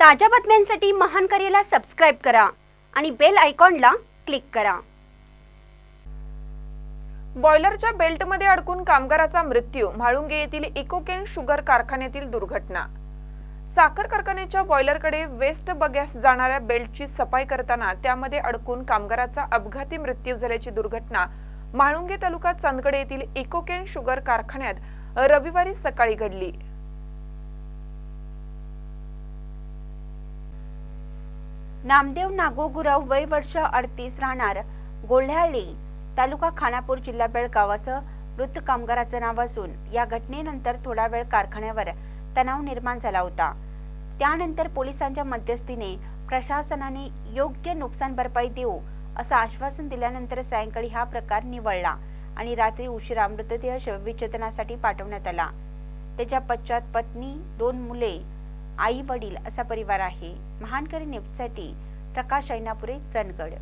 ताज्या बातम्यांसाठी महान करेला सबस्क्राईब करा आणि बेल आयकॉनला क्लिक करा. बॉयलरच्या बेल्टमध्ये अडकून कामगाराचा मृत्यू म्हाळुंगे येथील इकोकेन शुगर कारखान्यातील दुर्घटना. साखर कारखान्याच्या बॉयलरकडे वेस्ट बगॅस जाणाऱ्या बेल्टची सफाई करताना त्यामध्ये अडकून कामगाराचा अपघाती मृत्यू झाल्याची दुर्घटना म्हाळुंगे तालुका चांदगड येथील इकोकेन शुगर कारखान्यात रविवारी सकाळी घडली. नामदेव नागोगुराव वय वर्ष अडतीस राहणार. गोल्ह्याळी तालुका खानापूर जिल्हा बेळगाव असं मृत कामगाराचं नाव असून या घटनेनंतर थोडा वेळ कारखान्यावर तणाव निर्माण झाला होता. त्यानंतर पोलिसांच्या मध्यस्थीने प्रशासनाने योग्य नुकसान भरपाई देऊ असं आश्वासन दिल्यानंतर सायंकाळी हा प्रकार निवळला आणि रात्री उशिरा मृतदेह शवविच्छेदनासाठी पाठवण्यात आला. त्याच्या पश्चात पत्नी दोन मुले आई वडील असा परिवार आहे. महानकरी न्यूजसाठी प्रकाश ऐनापुरे चंदगड.